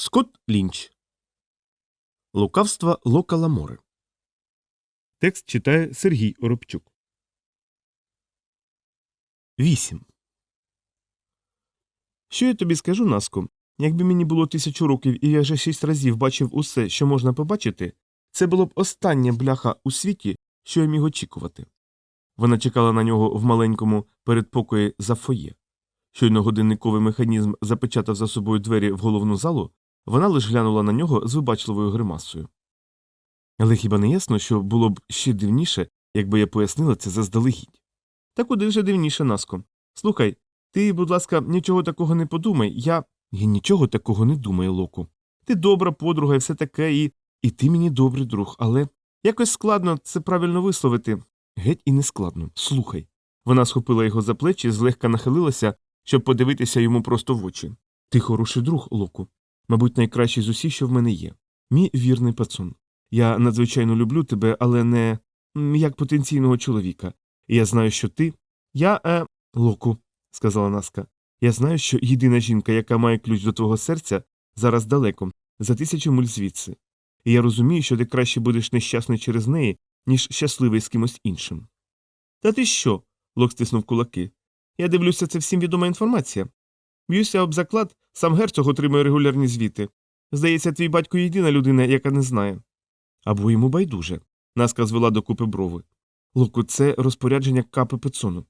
Скотт Лінч. Лукавства Лока Ламори. Текст читає Сергій Оробчук. 8. Що я тобі скажу, Наско? Якби мені було тисячу років і я вже шість разів бачив усе, що можна побачити, це було б остання бляха у світі, що я міг очікувати. Вона чекала на нього в маленькому передпокої за фоє. Щойно годинниковий механізм запечатав за собою двері в головну залу, вона лиш глянула на нього з вибачливою гримасою. Але хіба не ясно, що було б ще дивніше, якби я пояснила це заздалегідь? Та куди вже дивніше, Наско. Слухай, ти, будь ласка, нічого такого не подумай, я. Я нічого такого не думаю, Локу. Ти добра подруга і все таке, і. І ти мені добрий друг, але якось складно це правильно висловити. Геть і не складно. Слухай. Вона схопила його за плечі, злегка нахилилася, щоб подивитися йому просто в очі. Ти хороший друг, Локу. Мабуть, найкращий з усіх, що в мене є. Мій вірний пацун. Я надзвичайно люблю тебе, але не як потенційного чоловіка. Я знаю, що ти. Я, е. Локу, сказала Наска. Я знаю, що єдина жінка, яка має ключ до твого серця, зараз далеко, за тисячу миль звідси. І я розумію, що ти краще будеш нещасний через неї, ніж щасливий з кимось іншим. Та ти що? Лок стиснув кулаки. Я дивлюся, це всім відома інформація. Б'юся об заклад, сам герцог отримує регулярні звіти. Здається, твій батько єдина людина, яка не знає. Або йому байдуже. Наска звела докупи брови. Локу, це розпорядження капи Пецону.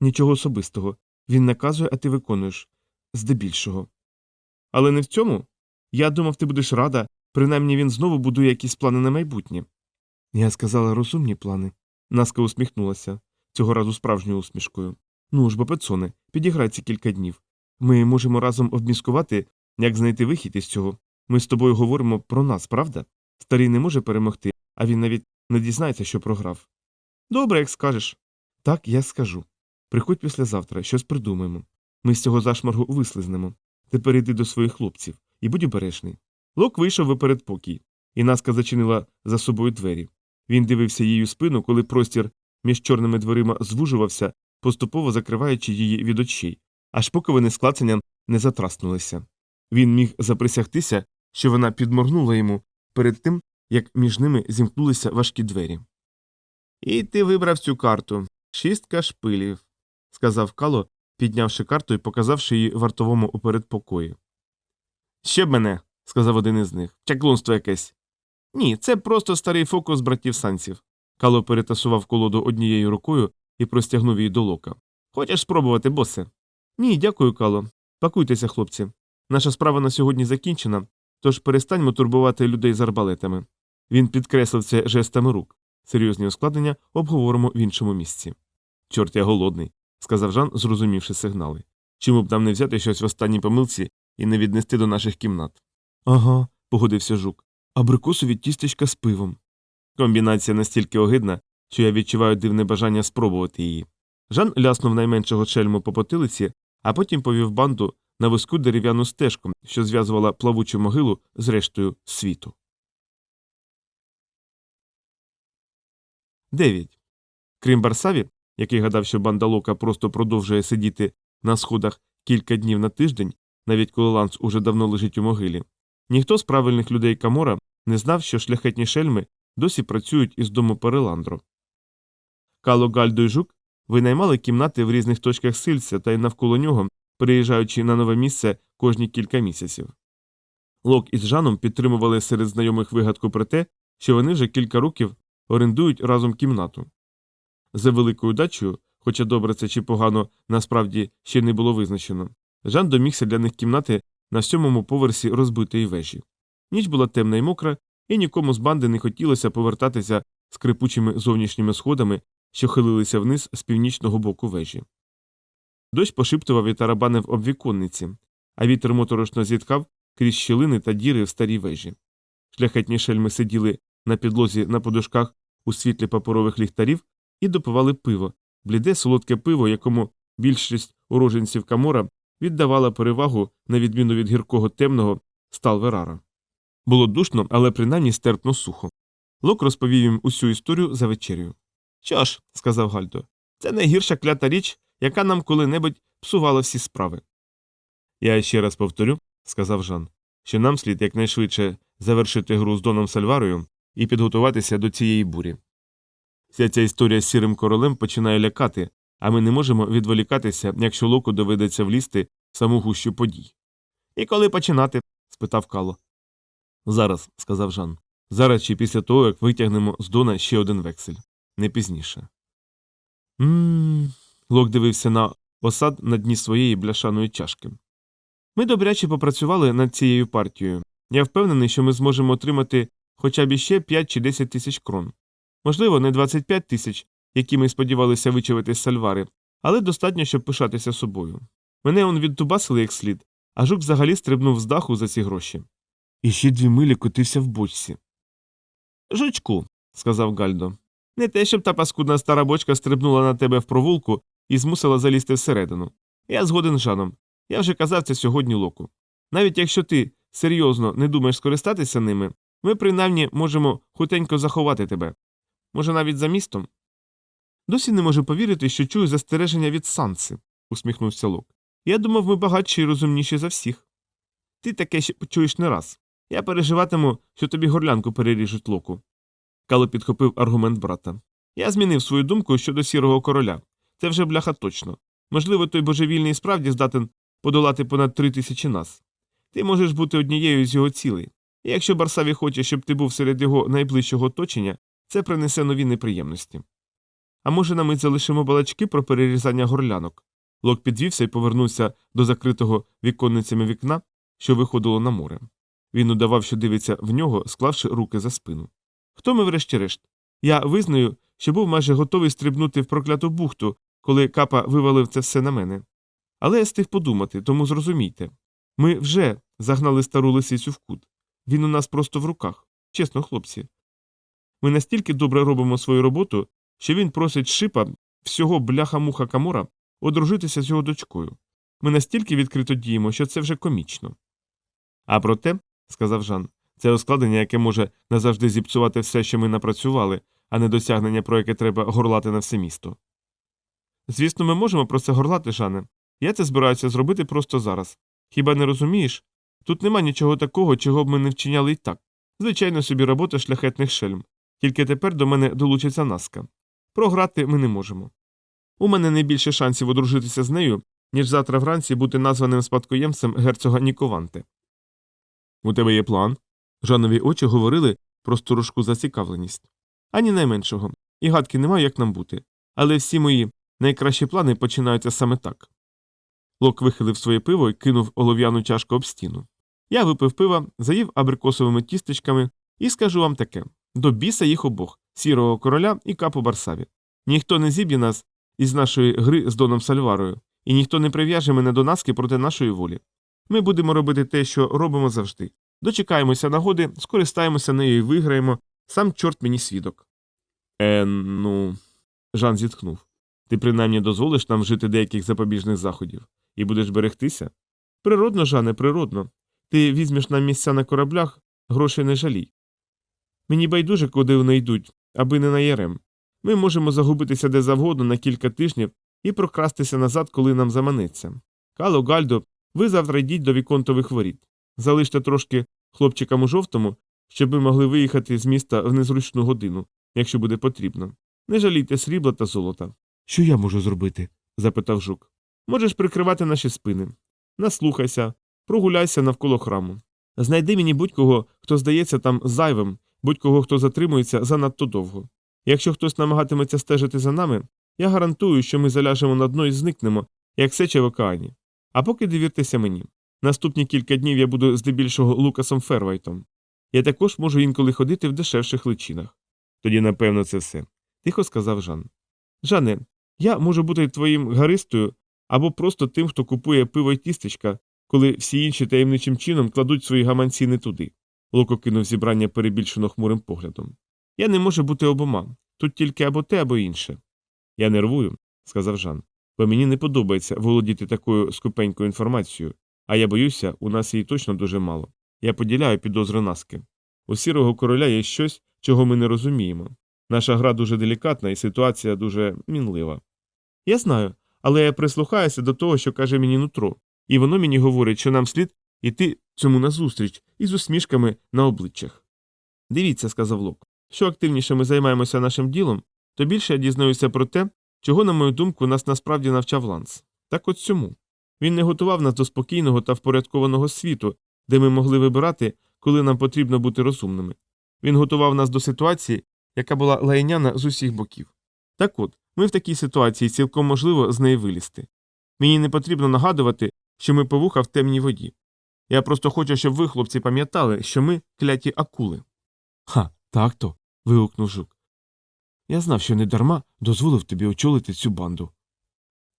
Нічого особистого. Він наказує, а ти виконуєш. Здебільшого. Але не в цьому. Я думав, ти будеш рада, принаймні він знову будує якісь плани на майбутнє. Я сказала розумні плани. Наска усміхнулася, цього разу справжньою усмішкою. Ну ж бо, Пецоне, підіграй ці кілька днів. Ми можемо разом обміскувати, як знайти вихід із цього. Ми з тобою говоримо про нас, правда? Старий не може перемогти, а він навіть не дізнається, що програв. Добре, як скажеш. Так, я скажу. Приходь післязавтра, щось придумаємо. Ми з цього зашморгу вислизнемо. Тепер йди до своїх хлопців і будь обережний. Лок вийшов у передпокій, і Наска зачинила за собою двері. Він дивився її спину, коли простір між чорними дверима звужувався, поступово закриваючи її від очей, аж поки вони з клацанням не затраснулися. Він міг заприсягтися, що вона підморгнула йому перед тим, як між ними зімкнулися важкі двері. І ти вибрав цю карту шістка шпилів, сказав Кало, піднявши карту і показавши її вартовому у передпокої. Ще б мене, сказав один із них. Чаклунство якесь. Ні, це просто старий фокус братів санців. Кало перетасував колоду однією рукою і простягнув її до лока. Хочеш спробувати, босе? Ні, дякую, Кало. Пакуйтеся, хлопці. Наша справа на сьогодні закінчена, тож перестаньмо турбувати людей з арбалетами. Він підкреслив це жестами рук. Серйозні ускладнення обговоримо в іншому місці. Чорт я голодний, сказав Жан, зрозумівши сигнали. Чому б нам не взяти щось в останній помилці і не віднести до наших кімнат? Ага, погодився жук. Абрикосові тістечка з пивом. Комбінація настільки огидна, що я відчуваю дивне бажання спробувати її. Жан ляснув найменшого чельму по потилиці, а потім повів банду на вузьку дерев'яну стежку, що зв'язувала плавучу могилу з рештою світу. 9. Крім Барсаві, який гадав, що банда Лока просто продовжує сидіти на сходах кілька днів на тиждень, навіть коли Ланс уже давно лежить у могилі, ніхто з правильних людей Камора не знав, що шляхетні шельми досі працюють із дому Переландро. Кало Гальдо й Жук винаймали кімнати в різних точках сильця та й навколо нього, переїжджаючи на нове місце кожні кілька місяців. Лок із Жаном підтримували серед знайомих вигадку про те, що вони вже кілька років орендують разом кімнату. За великою дачею, хоча добре це чи погано насправді ще не було визначено, Жан домігся для них кімнати на сьомому поверсі розбитої вежі. Ніч була темна і мокра, і нікому з банди не хотілося повертатися скрипучими зовнішніми сходами, що хилилися вниз з північного боку вежі. Дощ пошиптував і тарабанив об віконниці, а вітер моторошно зіткав крізь щілини та діри в старій вежі. Шляхетні шельми сиділи на підлозі на подушках у світлі паперових ліхтарів і допивали пиво, бліде солодке пиво, якому більшість уроженців Камора віддавала перевагу на відміну від гіркого темного сталверара. Було душно, але принаймні стерпно сухо. Лок розповів їм усю історію за вечерю. Що ж, сказав Гальдо, це найгірша клята річ, яка нам коли-небудь псувала всі справи. Я ще раз повторю, сказав Жан. що нам слід якнайшвидше завершити гру з Доном Сальварою і підготуватися до цієї бурі. Вся ця історія з сірим королем починає лякати, а ми не можемо відволікатися, якщо локу доведеться влізти в саму гущу подій. І коли починати? спитав Кало. Зараз, сказав Жан. Зараз чи після того, як витягнемо з Дона ще один вексель. Не пізніше. Мм. Лок дивився на осад на дні своєї бляшаної чашки. Ми добряче попрацювали над цією партією. Я впевнений, що ми зможемо отримати хоча б іще 5 чи 10 тисяч крон. Можливо, не 25 тисяч, які ми сподівалися вичавити з сальвари, але достатньо, щоб пишатися собою. Мене он відтубасили як слід, а жук взагалі стрибнув з даху за ці гроші. І ще дві милі котився в бочці. Жучку, сказав Гальдо. Не те, щоб та паскудна стара бочка стрибнула на тебе в провулку і змусила залізти всередину. Я згоден з Жаном. Я вже казав це сьогодні локу. Навіть якщо ти серйозно не думаєш скористатися ними, ми принаймні можемо хутенько заховати тебе. Може, навіть за містом? Досі не можу повірити, що чую застереження від Санси, усміхнувся Лок. Я думав, ми багатші і розумніші за всіх. Ти таке ще почуєш не раз. Я переживатиму, що тобі горлянку переріжуть локу. Кало підхопив аргумент брата. Я змінив свою думку щодо сірого короля. Це вже бляха точно. Можливо, той божевільний справді здатен подолати понад три тисячі нас. Ти можеш бути однією з його цілей. І якщо Барсаві хоче, щоб ти був серед його найближчого оточення, це принесе нові неприємності. А може, на мить залишимо балачки про перерізання горлянок. Лок підвівся і повернувся до закритого віконницями вікна, що виходило на море. Він удавав, що дивиться в нього, склавши руки за спину. Хто ми, врешті-решт? Я визнаю, що був майже готовий стрибнути в прокляту бухту, коли капа вивалив це все на мене. Але я стиг подумати, тому зрозумійте ми вже загнали стару лисицю в кут. Він у нас просто в руках. Чесно, хлопці. Ми настільки добре робимо свою роботу, що він просить шипа всього бляха-муха Камора одружитися з його дочкою. Ми настільки відкрито діємо, що це вже комічно. А проте, сказав Жан, це ускладнення, яке може назавжди зіпсувати все, що ми напрацювали, а не досягнення, про яке треба горлати на все місто. Звісно, ми можемо про це горлати, Жане. Я це збираюся зробити просто зараз. Хіба не розумієш? Тут нема нічого такого, чого б ми не вчиняли й так. Звичайно собі робота шляхетних шельм. Тільки тепер до мене долучиться наска. Програти ми не можемо. У мене не більше шансів одружитися з нею, ніж завтра вранці бути названим спадкоємцем герцога Нікованте. У тебе є план? Жанові очі говорили про сторожку зацікавленість. Ані найменшого. І гадки немає, як нам бути. Але всі мої найкращі плани починаються саме так. Лок вихилив своє пиво і кинув олов'яну чашку об стіну. Я випив пива, заїв абрикосовими тістечками і скажу вам таке до біса їх обох сірого короля і капу Барсаві. Ніхто не зіб'є нас із нашої гри з Доном Сальварою, і ніхто не прив'яже мене до наски проти нашої волі. Ми будемо робити те, що робимо завжди. Дочекаємося нагоди, скористаємося нею і виграємо, сам чорт мені свідок. Е, ну. Жан зітхнув. Ти принаймні дозволиш нам вжити деяких запобіжних заходів і будеш берегтися? Природно, Жане, природно. Ти візьмеш нам місця на кораблях, грошей не жалій. Мені байдуже, куди вони йдуть, аби не на ярем. Ми можемо загубитися де завгодно на кілька тижнів і прокрастися назад, коли нам заманеться. Кало, Гальдо, ви завтра йдіть до віконтових воріт. Залиште трошки хлопчикам у жовтому, щоб ми могли виїхати з міста в незручну годину, якщо буде потрібно. Не жалійте срібла та золота. Що я можу зробити? запитав жук. Можеш прикривати наші спини. Наслухайся, прогуляйся навколо храму. Знайди мені будь-кого, хто здається там зайвим, будь-кого, хто затримується занадто довго. Якщо хтось намагатиметься стежити за нами, я гарантую, що ми заляжемо на дно і зникнемо, як сеча в океані. А поки довіртеся мені. Наступні кілька днів я буду здебільшого Лукасом Фервайтом. Я також можу інколи ходити в дешевших личинах. Тоді, напевно, це все, тихо сказав Жан. Жане, я можу бути твоїм гаристою або просто тим, хто купує пиво й тістечка, коли всі інші таємничим чином кладуть свої гаманці не туди. Локо кинув зібрання перебільшено хмурим поглядом. Я не можу бути обома. Тут тільки або те, або інше. Я нервую, сказав Жан, бо мені не подобається володіти такою скупенькою інформацією, а я боюся, у нас її точно дуже мало. Я поділяю підозри наски. У сірого короля є щось, чого ми не розуміємо. Наша гра дуже делікатна і ситуація дуже мінлива. Я знаю, але я прислухаюся до того, що каже мені нутро, і воно мені говорить, що нам слід іти цьому назустріч із усмішками на обличчях. Дивіться, сказав Лок, що активніше ми займаємося нашим ділом, то більше я дізнаюся про те, чого, на мою думку, нас насправді навчав Ланс. Так от цьому. Він не готував нас до спокійного та впорядкованого світу, де ми могли вибирати, коли нам потрібно бути розумними. Він готував нас до ситуації, яка була лайняна з усіх боків. Так от, ми в такій ситуації цілком можливо з неї вилізти. Мені не потрібно нагадувати, що ми повуха в темній воді. Я просто хочу, щоб ви, хлопці, пам'ятали, що ми кляті акули. Ха, так то. вигукнув жук. Я знав, що не дарма дозволив тобі очолити цю банду.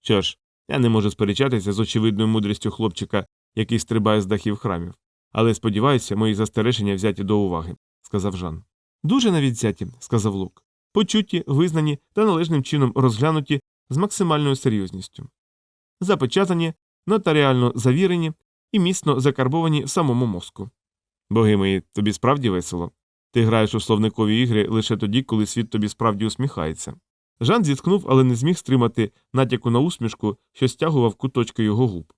Що ж, я не можу сперечатися з очевидною мудрістю хлопчика, який стрибає з дахів храмів. Але сподіваюся, мої застереження взяті до уваги, сказав Жан. Дуже навіть взяті, сказав Лук. Почуті, визнані та належним чином розглянуті з максимальною серйозністю. Запечатані, нотаріально завірені і міцно закарбовані в самому мозку. Боги мої, тобі справді весело. Ти граєш у словникові ігри лише тоді, коли світ тобі справді усміхається. Жан зітхнув, але не зміг стримати натяку на усмішку, що стягував куточки його губ.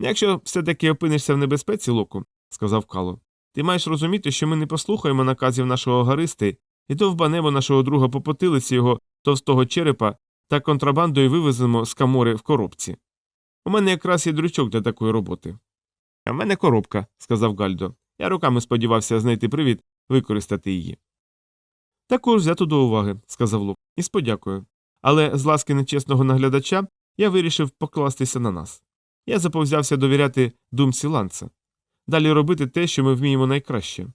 Якщо все таки опинишся в небезпеці, Локу, сказав Кало, ти маєш розуміти, що ми не послухаємо наказів нашого гаристи і довбанемо нашого друга по потилиці його товстого черепа та контрабандою вивеземо з камори в коробці. У мене якраз є дрючок для такої роботи. А в мене коробка, сказав Гальдо. Я руками сподівався знайти привід використати її. Також взято до уваги, сказав Лук, і з подякою. Але з ласки нечесного наглядача я вирішив покластися на нас. Я заповзявся довіряти думці ланца. Далі робити те, що ми вміємо найкраще.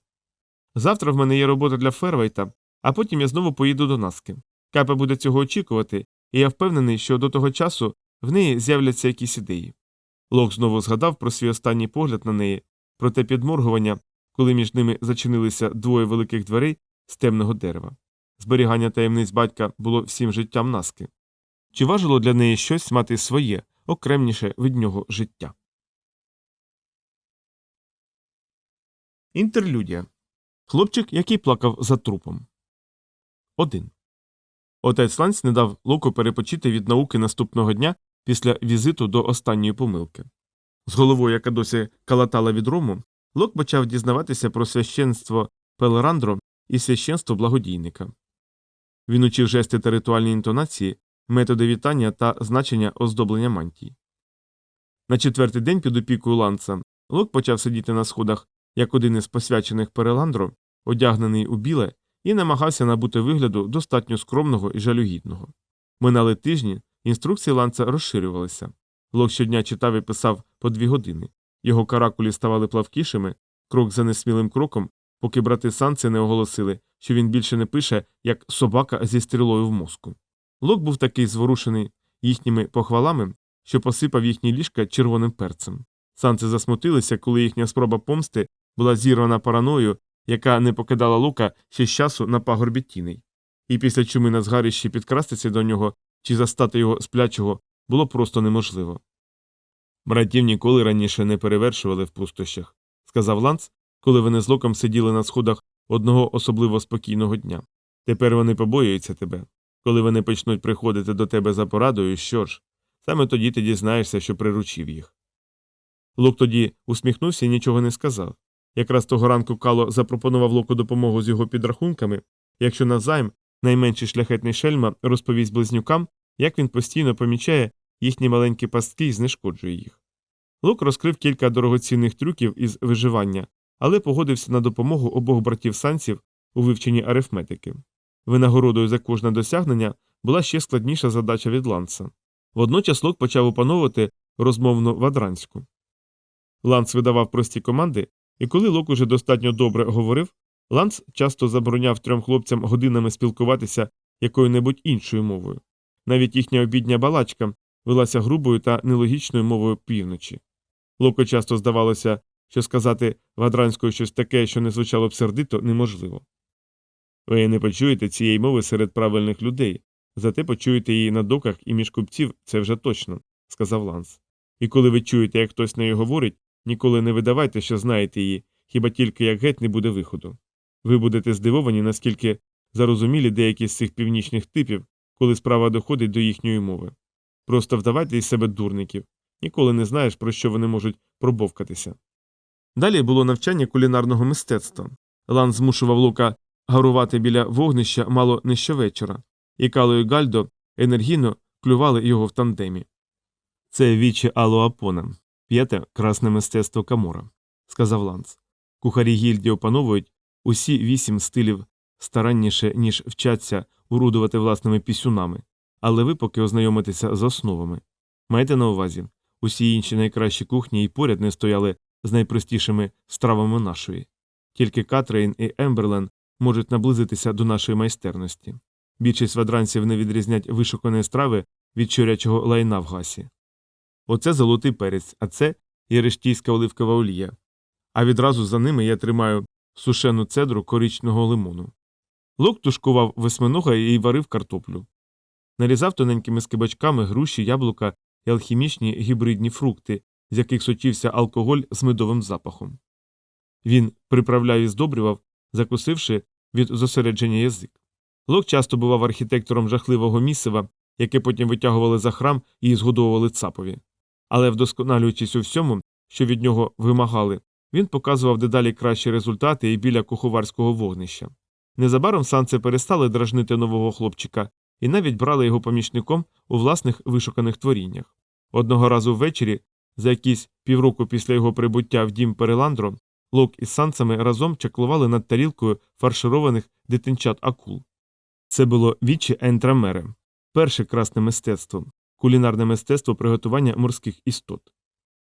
Завтра в мене є робота для Фервейта, а потім я знову поїду до Наски. Капа буде цього очікувати, і я впевнений, що до того часу в неї з'являться якісь ідеї. Лок знову згадав про свій останній погляд на неї, про те підморгування, коли між ними зачинилися двоє великих дверей з темного дерева. Зберігання таємниць батька було всім життям наски. Чи важило для неї щось мати своє, окремніше від нього життя? Інтерлюдія. Хлопчик, який плакав за трупом. 1. Отець Ланс не дав Локу перепочити від науки наступного дня після візиту до останньої помилки. З головою, яка досі калатала від рому, Лок почав дізнаватися про священство Пелерандро і священство благодійника. Він учив жести та ритуальні інтонації, методи вітання та значення оздоблення мантій. На четвертий день під опікою ланца Лок почав сидіти на сходах як один із посвячених Переландро, одягнений у біле, і намагався набути вигляду достатньо скромного і жалюгідного. Минали тижні, інструкції ланца розширювалися. Лок щодня читав і писав по дві години. Його каракулі ставали плавкішими, крок за несмілим кроком, поки брати санці не оголосили, що він більше не пише, як собака зі стрілою в мозку. Лок був такий зворушений їхніми похвалами, що посипав їхні ліжка червоним перцем. Санці засмутилися, коли їхня спроба помсти була зірвана параною, яка не покидала Лука ще з часу на пагорбі тіней. І після чуми на згарищі підкрастися до нього чи застати його сплячого було просто неможливо. Братів ніколи раніше не перевершували в пустощах, сказав Ланц, коли вони з локом сиділи на сходах одного особливо спокійного дня. Тепер вони побоюються тебе. Коли вони почнуть приходити до тебе за порадою, що ж, саме тоді ти дізнаєшся, що приручив їх. Лок тоді усміхнувся і нічого не сказав. Якраз того ранку Кало запропонував Локу допомогу з його підрахунками, якщо назайм найменший шляхетний шельма розповість близнюкам, як він постійно помічає їхні маленькі пастки і знешкоджує їх. Лук розкрив кілька дорогоцінних трюків із виживання, але погодився на допомогу обох братів санців у вивченні арифметики. Винагородою за кожне досягнення була ще складніша задача від ланца. Водночас Лок почав опановувати розмовну вадранську. Ланц видавав прості команди, і коли Лок уже достатньо добре говорив, Ланц часто забороняв трьом хлопцям годинами спілкуватися якою-небудь іншою мовою. Навіть їхня обідня балачка велася грубою та нелогічною мовою півночі. Локо часто здавалося, що сказати вадранською щось таке, що не звучало б сердито, неможливо. Ви не почуєте цієї мови серед правильних людей, зате почуєте її на доках і між купців це вже точно, сказав Ланс. І коли ви чуєте, як хтось нею говорить, ніколи не видавайте, що знаєте її, хіба тільки як геть не буде виходу. Ви будете здивовані, наскільки зарозумілі деякі з цих північних типів, коли справа доходить до їхньої мови. Просто вдавайте із себе дурників, ніколи не знаєш, про що вони можуть пробовкатися. Далі було навчання кулінарного мистецтва. Лан змушував Лука гарувати біля вогнища мало не щовечора, і Кало і Гальдо енергійно клювали його в тандемі. Це вічі Алоапона, п'яте красне мистецтво Камора, сказав Ланс. Кухарі гільдії опановують усі вісім стилів старанніше, ніж вчаться урудувати власними пісюнами, але ви поки ознайомитеся з основами. Майте на увазі, усі інші найкращі кухні і поряд не стояли з найпростішими стравами нашої. Тільки Катрейн і Емберлен можуть наблизитися до нашої майстерності. Більшість вадранців не відрізнять вишуканої страви від щурячого лайна в гасі. Оце золотий перець, а це єрештійська оливкова олія. А відразу за ними я тримаю сушену цедру коричного лимону. Лук тушкував восьминога і варив картоплю. Нарізав тоненькими скибачками груші, яблука і алхімічні гібридні фрукти, з яких сочився алкоголь з медовим запахом. Він приправляв і здобрював, закусивши від зосередження язик. Лок часто бував архітектором жахливого місива, яке потім витягували за храм і згодовували цапові. Але, вдосконалюючись у всьому, що від нього вимагали, він показував дедалі кращі результати і біля куховарського вогнища. Незабаром санце перестали дражнити нового хлопчика і навіть брали його помічником у власних вишуканих творіннях. Одного разу ввечері, за якісь півроку після його прибуття в дім Переландро, Лок із санцами разом чаклували над тарілкою фаршированих дитинчат акул. Це було вічі ентрамере, перше красне мистецтво, кулінарне мистецтво приготування морських істот.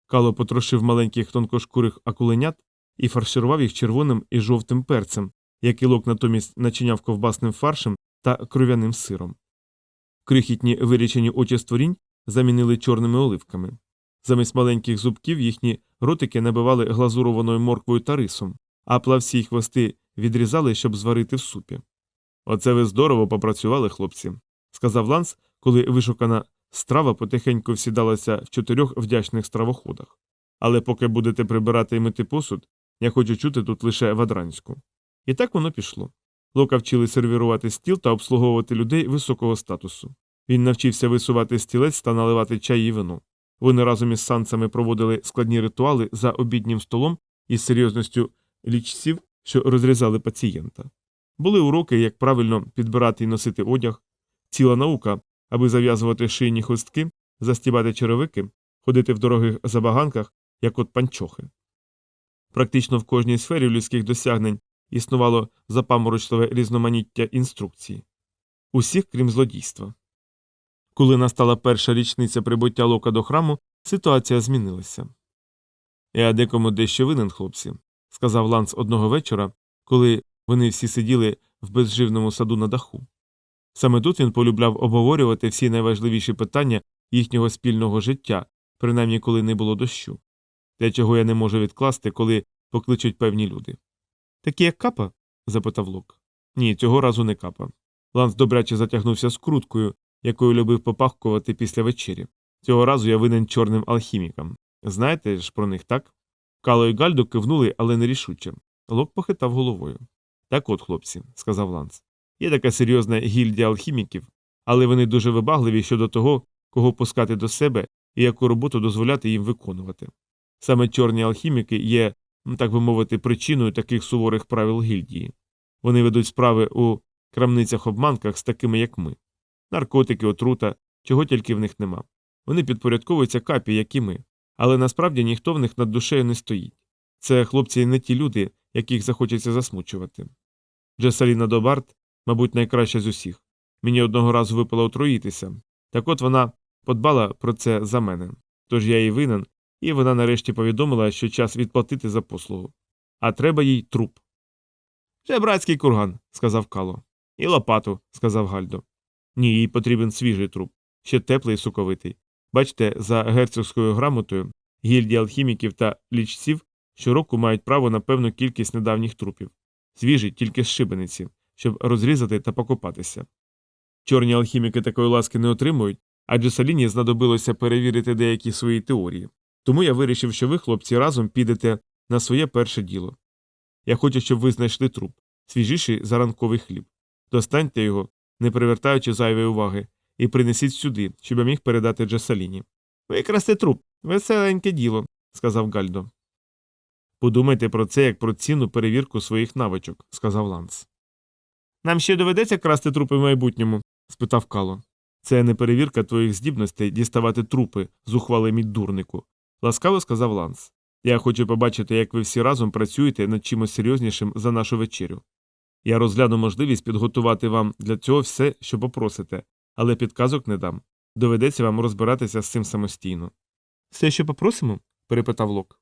Кало потрошив маленьких тонкошкурих акуленят і фарширував їх червоним і жовтим перцем, який лок натомість начиняв ковбасним фаршем та кров'яним сиром. Крихітні вирічені очі створінь замінили чорними оливками. Замість маленьких зубків їхні ротики набивали глазурованою морквою та рисом, а плавці й хвости відрізали, щоб зварити в супі. Оце ви здорово попрацювали, хлопці, сказав Ланс, коли вишукана страва потихеньку всідалася в чотирьох вдячних стравоходах. Але поки будете прибирати і мити посуд, я хочу чути тут лише вадранську. І так воно пішло. Лока вчили сервірувати стіл та обслуговувати людей високого статусу. Він навчився висувати стілець та наливати чай і вино. Вони разом із санцями проводили складні ритуали за обіднім столом із серйозністю лічців, що розрізали пацієнта. Були уроки, як правильно підбирати і носити одяг, ціла наука, аби зав'язувати шийні хустки, застібати черевики, ходити в дорогих забаганках, як от панчохи. Практично в кожній сфері людських досягнень існувало запаморочливе різноманіття інструкцій. Усіх, крім злодійства. Коли настала перша річниця прибуття лока до храму, ситуація змінилася. Я декому дещо винен, хлопці, сказав Ланс одного вечора, коли вони всі сиділи в безживному саду на даху. Саме тут він полюбляв обговорювати всі найважливіші питання їхнього спільного життя, принаймні коли не було дощу. Для чого я не можу відкласти, коли покличуть певні люди. Такі як капа? запитав Лок. Ні, цього разу не капа. Ланс добряче затягнувся скруткою, якою любив попахкувати після вечері. Цього разу я винен чорним алхімікам. Знаєте ж про них, так? Кало і Гальдо кивнули, але нерішуче. Лок похитав головою. Так от, хлопці, сказав Ланс. Є така серйозна гільдія алхіміків, але вони дуже вибагливі щодо того, кого пускати до себе і яку роботу дозволяти їм виконувати. Саме чорні алхіміки є, так би мовити, причиною таких суворих правил гільдії. Вони ведуть справи у крамницях обманках з такими, як ми. Наркотики, отрута, чого тільки в них нема. Вони підпорядковуються капі, як і ми, але насправді ніхто в них над душею не стоїть. Це хлопці не ті люди, яких захочеться засмучувати. Джесаліна Добарт, мабуть, найкраща з усіх. Мені одного разу випало отруїтися. Так от вона подбала про це за мене. Тож я їй винен, і вона нарешті повідомила, що час відплатити за послугу. А треба їй труп. Вже братський курган, сказав Кало. І лопату, сказав Гальдо. Ні, їй потрібен свіжий труп, ще теплий і соковитий. Бачите, за герцогською грамотою гільдії алхіміків та лічців щороку мають право на певну кількість недавніх трупів. Свіжий тільки з шибениці, щоб розрізати та покопатися. Чорні алхіміки такої ласки не отримують, адже Саліні знадобилося перевірити деякі свої теорії. Тому я вирішив, що ви, хлопці, разом підете на своє перше діло. Я хочу, щоб ви знайшли труп, свіжіший за ранковий хліб. Достаньте його, не привертаючи зайвої уваги, і принесіть сюди, щоб я міг передати Джесаліні. Викрасти труп, веселеньке діло, сказав Гальдо. Подумайте про це як про цінну перевірку своїх навичок, сказав Ланс. Нам ще доведеться красти трупи в майбутньому? спитав Кало. Це не перевірка твоїх здібностей діставати трупи, зухвалий мій дурнику, ласкаво сказав Ланс. Я хочу побачити, як ви всі разом працюєте над чимось серйознішим за нашу вечерю. Я розгляну можливість підготувати вам для цього все, що попросите, але підказок не дам. Доведеться вам розбиратися з цим самостійно. Все, що попросимо? перепитав Лок.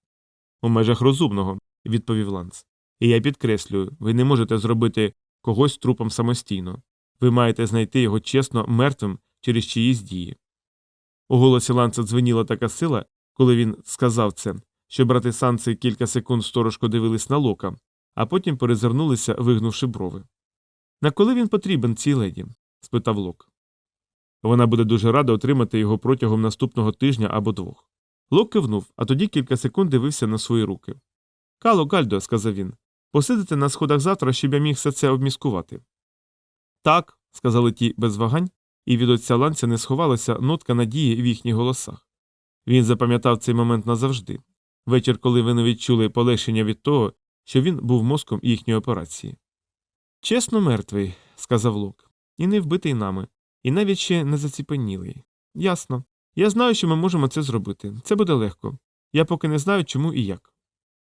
У межах розумного, відповів Ланс. І я підкреслюю, ви не можете зробити когось трупом самостійно. Ви маєте знайти його чесно мертвим через чиїсь дії. У голосі Ланса дзвеніла така сила, коли він сказав це, що брати санси кілька секунд сторожко дивились на лока, а потім перезирнулися, вигнувши брови. На коли він потрібен цій леді? спитав Лок. Вона буде дуже рада отримати його протягом наступного тижня або двох. Лок кивнув, а тоді кілька секунд дивився на свої руки. Кало, Гальдо, сказав він, посидите на сходах завтра, щоб я міг все це обміскувати. Так, сказали ті без вагань, і від отця ланця не сховалася нотка надії в їхніх голосах. Він запам'ятав цей момент назавжди вечір, коли вони відчули полегшення від того, що він був мозком їхньої операції. Чесно, мертвий, сказав Лок, і не вбитий нами, і навіть ще не заціпенілий. Ясно. Я знаю, що ми можемо це зробити. Це буде легко. Я поки не знаю, чому і як.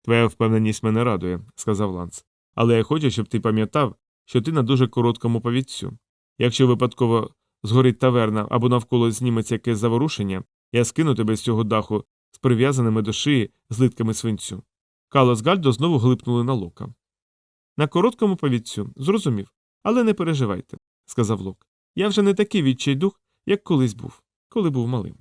Твоя впевненість мене радує, сказав Ланс. Але я хочу, щоб ти пам'ятав, що ти на дуже короткому повідцю. Якщо випадково згорить таверна або навколо зніметься якесь заворушення, я скину тебе з цього даху з прив'язаними до шиї злитками свинцю. Кало з Гальдо знову глипнули на лока. На короткому повідцю, зрозумів. Але не переживайте, сказав Лок. Я вже не такий відчайдух, як колись був, коли був малим.